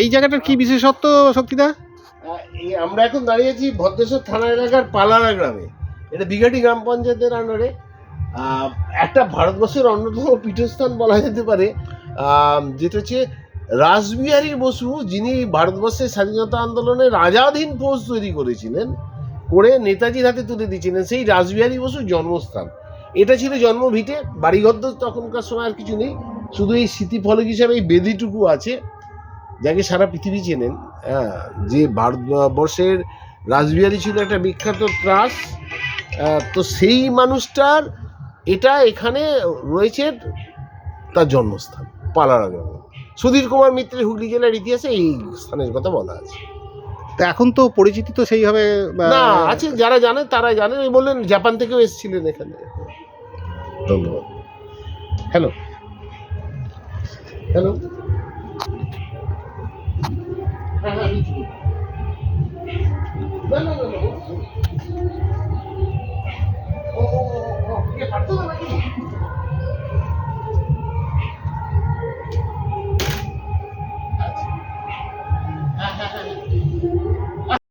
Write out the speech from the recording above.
এই জায়গাটার কি বিশেষত্ব শক্তিদা? আমরা এখন দাঁড়িয়েছি ভদ্রেশ্বর থানা এলাকার পালারা গ্রামে। এটা বিঘাটি গ্রাম পঞ্চায়েতের আন্ডারে একটা ভারতবর্ষের অন্যতম পীঠস্থান বলা যেতে পারে। যেটা হচ্ছে রাসবিহারী বসু, যিনি ভারতবর্ষের স্বাধীনতা আন্দোলনে রাজাধীন ফৌজ তৈরি করেছিলেন, করে নেতাজির হাতে তুলে দিয়েছিলেন সেই রাসবিহারী বসুর জন্মস্থান। এটা ছিল জন্মভিটে, বাড়িঘর তো তখনকার সময় আর কিছু নেই। শুধু এই স্মৃতিফলক হিসাবে এই বেদিটুকু আছে। যাকে সারা পৃথিবী চেনেন হ্যাঁ যে ভারতবর্ষের রাসবিহারী ছিল একটা বিখ্যাত ত্রাস তো সেই মানুষটার এটা এখানে রয়েছে তার জন্মস্থান পালারা গ্রামে। সুধীর কুমার মিত্রের হুগলি জেলার ইতিহাসে এই স্থানের কথা বলা আছে। তা এখন তো পরিচিতি তো সেইভাবে না আছে যারা জানে তারা জানেন ওই বললেন জাপান থেকেও এসেছিলেন এখানে। ধন্যবাদ। Hello hello 快乐一起